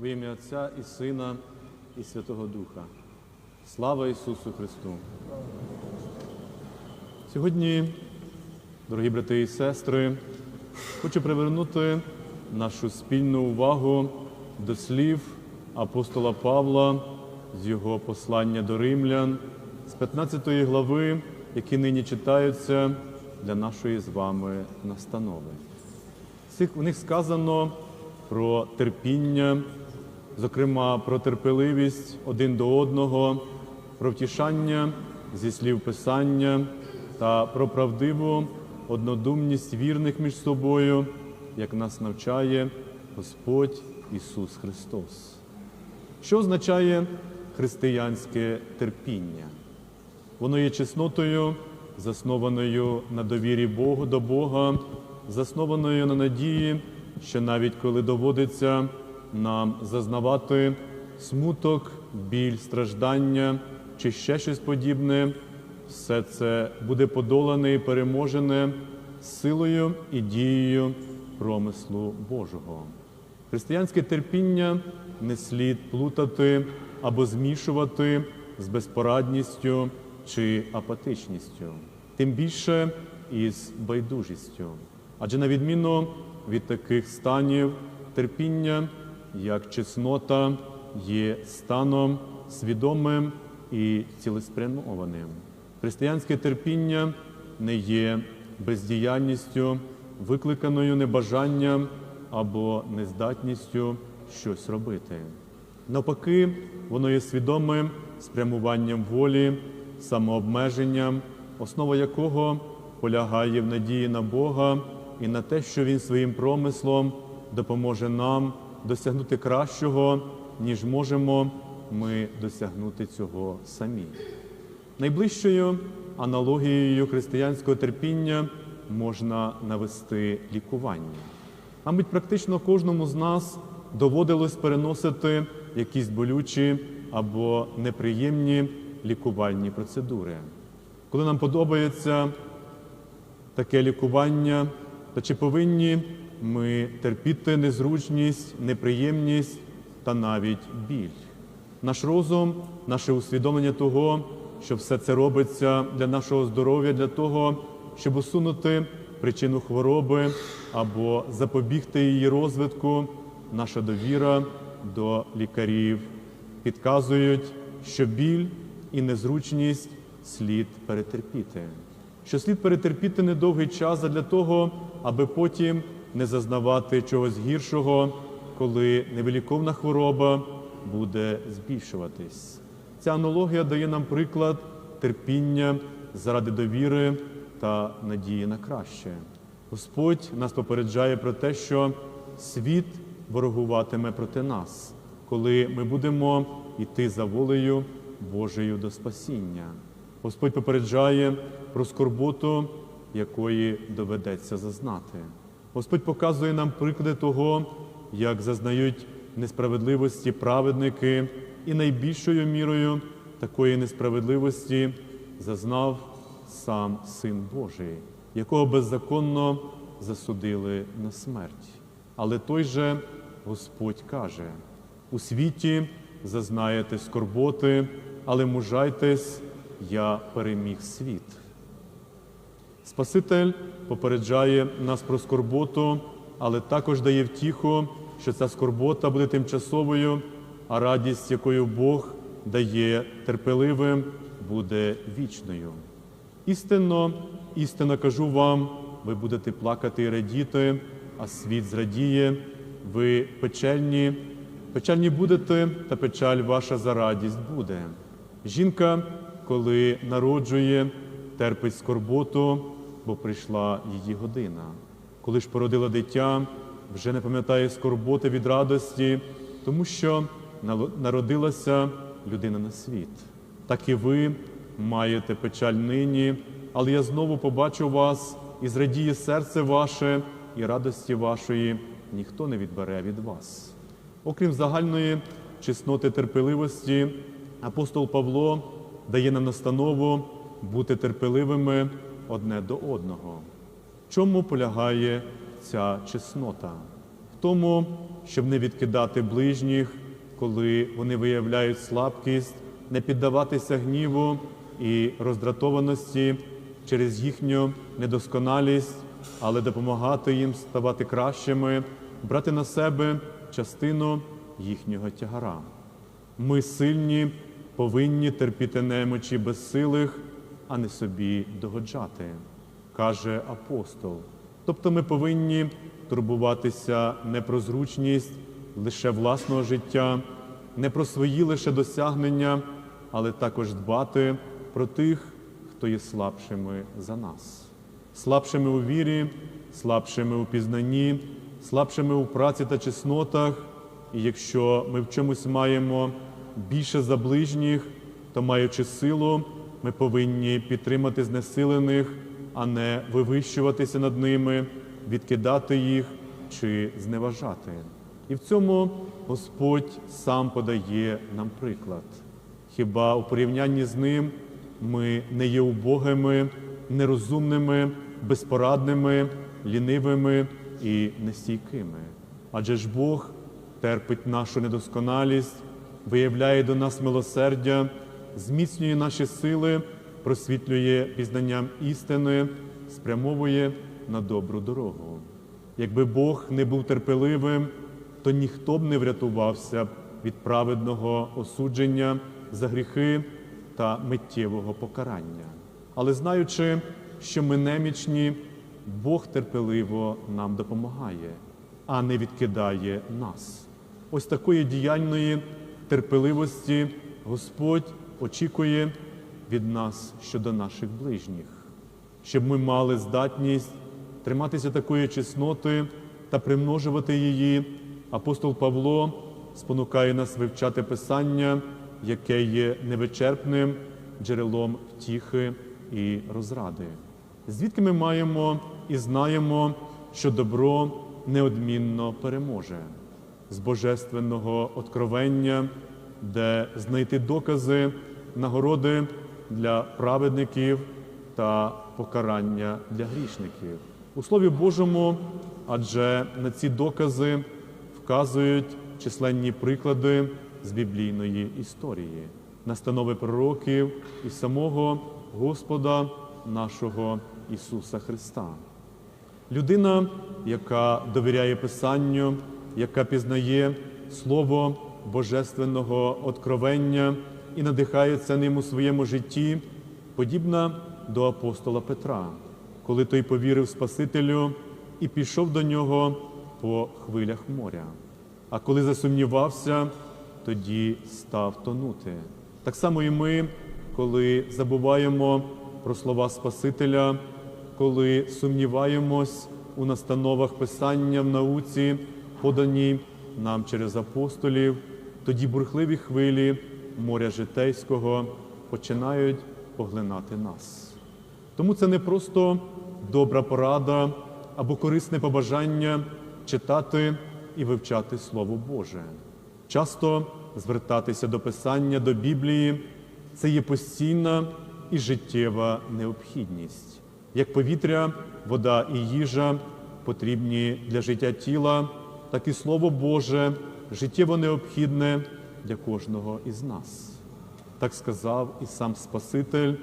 В ім'я Отця і Сина, і Святого Духа. Слава Ісусу Христу! Сьогодні, дорогі брати і сестри, хочу привернути нашу спільну увагу до слів апостола Павла з його послання до римлян з 15 глави, які нині читаються для нашої з вами настанови. У них сказано про терпіння, зокрема про терпеливість один до одного, про втішання зі слів Писання та про правдиву однодумність вірних між собою, як нас навчає Господь Ісус Христос. Що означає християнське терпіння? Воно є чеснотою, заснованою на довірі Богу до Бога, заснованою на надії, що навіть коли доводиться нам зазнавати смуток, біль, страждання чи ще щось подібне, все це буде подолане і переможене силою і дією промислу Божого. Християнське терпіння не слід плутати або змішувати з безпорадністю чи апатичністю, тим більше із байдужістю. Адже на відміну від таких станів терпіння, як чеснота, є станом свідомим і цілеспрямованим. Християнське терпіння не є бездіяльністю, викликаною небажанням або нездатністю щось робити. Навпаки, воно є свідомим спрямуванням волі, самообмеженням, основа якого полягає в надії на Бога і на те, що Він своїм промислом допоможе нам досягнути кращого, ніж можемо ми досягнути цього самі. Найближчою аналогією християнського терпіння можна навести лікування. Мабуть, практично кожному з нас доводилось переносити якісь болючі або неприємні лікувальні процедури. Коли нам подобається таке лікування, то чи повинні ми терпіти незручність, неприємність та навіть біль? Наш розум, наше усвідомлення того, що все це робиться для нашого здоров'я, для того, щоб усунути причину хвороби або запобігти її розвитку, наша довіра до лікарів підказують, що біль і незручність слід перетерпіти. Що слід перетерпіти недовгий час для того, аби потім не зазнавати чогось гіршого, коли невиліковна хвороба буде збільшуватись. Ця аналогія дає нам приклад терпіння заради довіри та надії на краще. Господь нас попереджає про те, що світ ворогуватиме проти нас, коли ми будемо йти за волею Божою до спасіння. Господь попереджає про скорботу, якої доведеться зазнати. Господь показує нам приклади того, як зазнають несправедливості праведники, і найбільшою мірою такої несправедливості зазнав сам Син Божий, якого беззаконно засудили на смерть. Але той же Господь каже: у світі зазнаєте скорботи, але мужайтесь, я переміг світ. Спаситель попереджає нас про скорботу, але також дає втіху, що ця скорбота буде тимчасовою, а радість, якою Бог дає терпеливим, буде вічною. Істинно, істинно кажу вам, ви будете плакати і радіти, а світ зрадіє, ви печальні, печальні будете, та печаль ваша за радість буде. Жінка, коли народжує, терпить скорботу, бо прийшла її година. Коли ж породила дитя, вже не пам'ятає скорботи від радості, тому що народилася людина на світ. Так і ви маєте печаль нині, але я знову побачу вас і зрадіє серце ваше, і радості вашої ніхто не відбере від вас. Окрім загальної чесноти терпеливості, апостол Павло дає нам настанову бути терпеливими одне до одного. В чому полягає ця чеснота? В тому, щоб не відкидати ближніх, коли вони виявляють слабкість, не піддаватися гніву і роздратованості через їхню недосконалість, але допомагати їм ставати кращими, брати на себе частину їхнього тягара. Ми сильні, повинні терпіти немочі безсилих, а не собі догоджати, каже апостол. Тобто ми повинні турбуватися не про зручність лише власного життя, не про свої лише досягнення, але також дбати про тих, хто є слабшими за нас, слабшими у вірі, слабшими у пізнанні, слабшими у праці та чеснотах. І якщо ми в чомусь маємо більше за ближніх, то маючи силу, ми повинні підтримати знесилених, а не вивищуватися над ними, відкидати їх чи зневажати. І в цьому Господь сам подає нам приклад. Хіба у порівнянні з ним ми не є убогими, нерозумними, безпорадними, лінивими і нестійкими? Адже ж Бог терпить нашу недосконалість, виявляє до нас милосердя, зміцнює наші сили, просвітлює пізнанням істини, спрямовує на добру дорогу. Якби Бог не був терпеливим, то ніхто б не врятувався від праведного осудження за гріхи та миттєвого покарання. Але знаючи, що ми немічні, Бог терпеливо нам допомагає, а не відкидає нас. Ось такої діяльної терпеливості Господь очікує від нас щодо наших ближніх, щоб ми мали здатність триматися такої чесноти та примножувати її. Апостол Павло спонукає нас вивчати Писання, яке є невичерпним джерелом втіхи і розради. Звідки ми маємо і знаємо, що добро неодмінно переможе з божественного откровення, де знайти докази, нагороди для праведників та покарання для грішників. У Слові Божому, адже на ці докази вказують численні приклади з біблійної історії, настанови пророків і самого Господа нашого Ісуса Христа. Людина, яка довіряє Писанню, яка пізнає Слово Божественного откровення і надихається ним у своєму житті, подібна до апостола Петра, коли той повірив Спасителю і пішов до нього по хвилях моря. А коли засумнівався, тоді став тонути. Так само і ми, коли забуваємо про слова Спасителя, коли сумніваємось у настановах Писання в науці, поданій нам через апостолів, тоді бурхливі хвилі моря житейського починають поглинати нас. Тому це не просто добра порада або корисне побажання читати і вивчати Слово Боже. Часто звертатися до Писання, до Біблії це є постійна і життєва необхідність. Як повітря, вода і їжа потрібні для життя тіла, так і Слово Боже життєво необхідне для кожного із нас. Так сказав і сам Спаситель,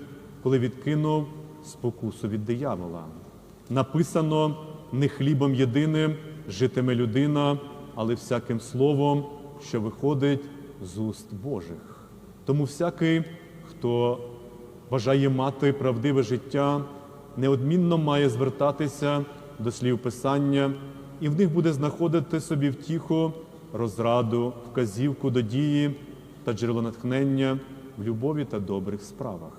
коли відкинув спокусу від диявола. Написано не хлібом єдиним житиме людина, але всяким словом, що виходить з уст Божих. Тому всякий, хто бажає мати правдиве життя, неодмінно має звертатися до слів Писання, і в них буде знаходити собі втіху, розраду, вказівку до дії та джерело натхнення в любові та добрих справах.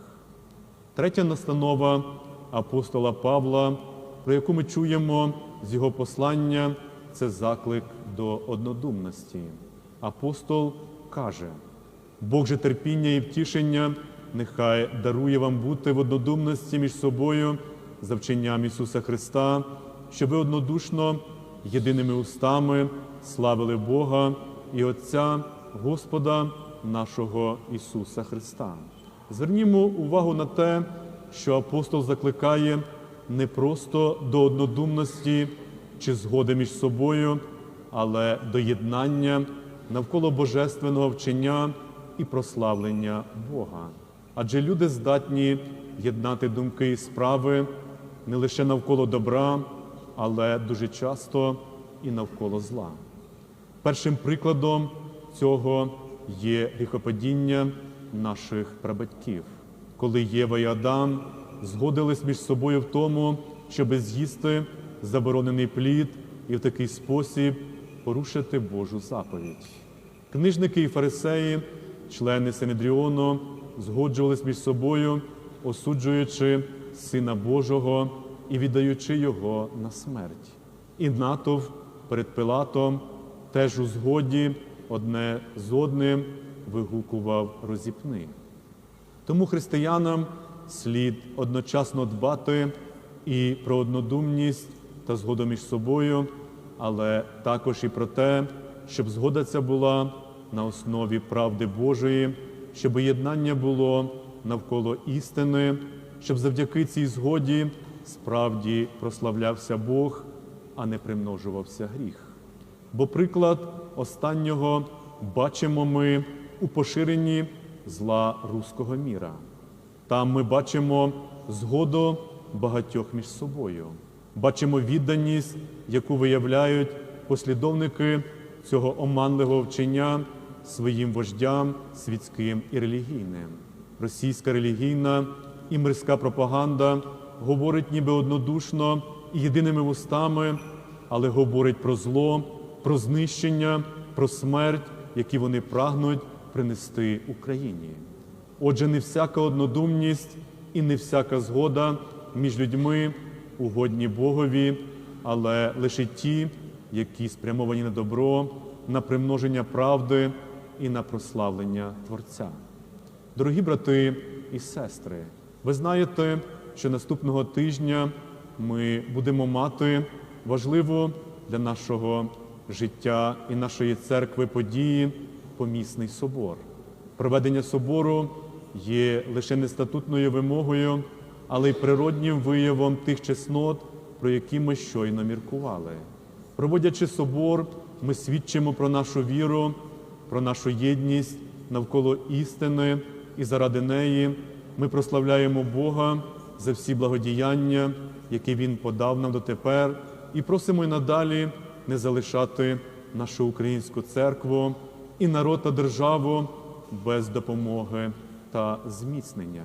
Третя настанова апостола Павла, про яку ми чуємо з його послання, це заклик до однодумності. Апостол каже: Бог же терпіння і втішення нехай дарує вам бути в однодумності між собою за вченням Ісуса Христа, щоб ви однодушно, єдиними устами славили Бога і Отця Господа нашого Ісуса Христа. Звернімо увагу на те, що апостол закликає не просто до однодумності чи згоди між собою, але до єднання навколо божественного вчення і прославлення Бога. Адже люди здатні єднати думки і справи не лише навколо добра, але дуже часто і навколо зла. Першим прикладом цього є гріхопадіння наших прабатьків, коли Єва і Адам згодились між собою в тому, щоб з'їсти заборонений плід і в такий спосіб порушити Божу заповідь. Книжники і фарисеї, члени Синедріону, згоджувались між собою, осуджуючи Сина Божого і віддаючи його на смерть. І натовп перед Пилатом теж у згоді одне з одним вигукував розіпни. Тому християнам слід одночасно дбати і про однодумність та згоду між собою, але також і про те, щоб згода ця була на основі правди Божої, щоб єднання було навколо істини, щоб завдяки цій згоді справді прославлявся Бог, а не примножувався гріх. Бо приклад останнього бачимо ми у поширенні зла руського міра. Там ми бачимо згоду багатьох між собою, бачимо відданість, яку виявляють послідовники цього оманливого вчення своїм вождям світським і релігійним. Російська релігійна і мирська пропаганда говорить ніби однодушно і єдиними вустами, але говорить про зло, про знищення, про смерть, які вони прагнуть принести Україні. Отже, не всяка однодумність і не всяка згода між людьми угодні Богові, але лише ті, які спрямовані на добро, на примноження правди і на прославлення Творця. Дорогі брати і сестри, ви знаєте, що наступного тижня ми будемо мати важливу для нашого життя і нашої церкви події помісний собор. Проведення собору є лише не статутною вимогою, але й природнім виявом тих чеснот, про які ми щойно міркували. Проводячи собор, ми свідчимо про нашу віру, про нашу єдність навколо істини, і заради неї ми прославляємо Бога за всі благодіяння, які Він подав нам дотепер, і просимо й надалі не залишати нашу українську церкву і народ та державу без допомоги та зміцнення.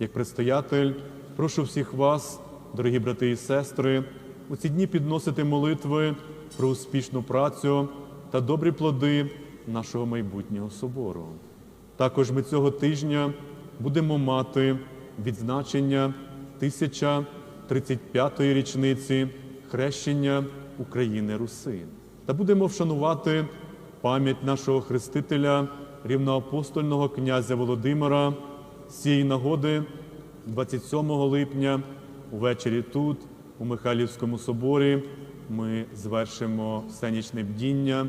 Як предстоятель, прошу всіх вас, дорогі брати і сестри, у ці дні підносити молитви про успішну працю та добрі плоди нашого майбутнього собору. Також ми цього тижня будемо мати відзначення 1035-ї річниці хрещення України Руси та будемо вшанувати пам'ять нашого хрестителя, рівноапостольного князя Володимира. Цієї нагоди, 27 липня, увечері тут, у Михайлівському соборі, ми звершимо всенічне бдіння,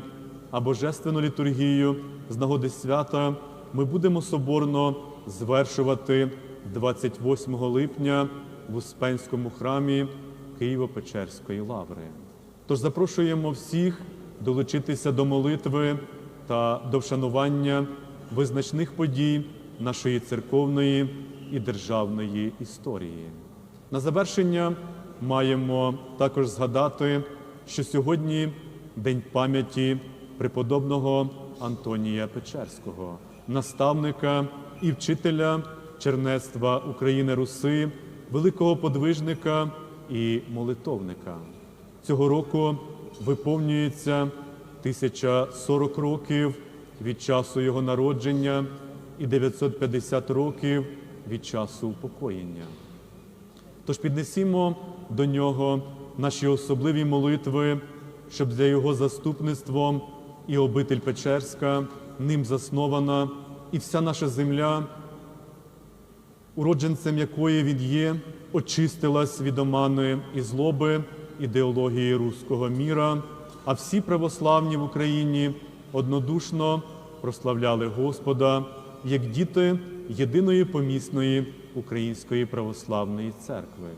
а божественну літургію з нагоди свята ми будемо соборно звершувати 28 липня в Успенському храмі Києво-Печерської лаври. Тож запрошуємо всіх долучитися до молитви та до вшанування визначних подій нашої церковної і державної історії. На завершення маємо також згадати, що сьогодні День пам'яті преподобного Антонія Печерського, наставника і вчителя чернецтва України Руси, великого подвижника і молитовника. Цього року виповнюється 1040 років від часу його народження і 950 років від часу упокоєння. Тож піднесімо до нього наші особливі молитви, щоб для його заступництвом і обитель Печерська, ним заснована, і вся наша земля, уродженцем якої він є, очистилась від омани і злоби ідеології руського міра, а всі православні в Україні однодушно прославляли Господа як діти єдиної помісної Української православної церкви.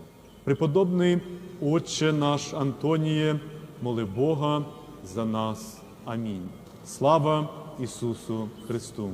Преподобний Отче наш Антоніє, моли Бога, за нас. Амінь. Слава Ісусу Христу!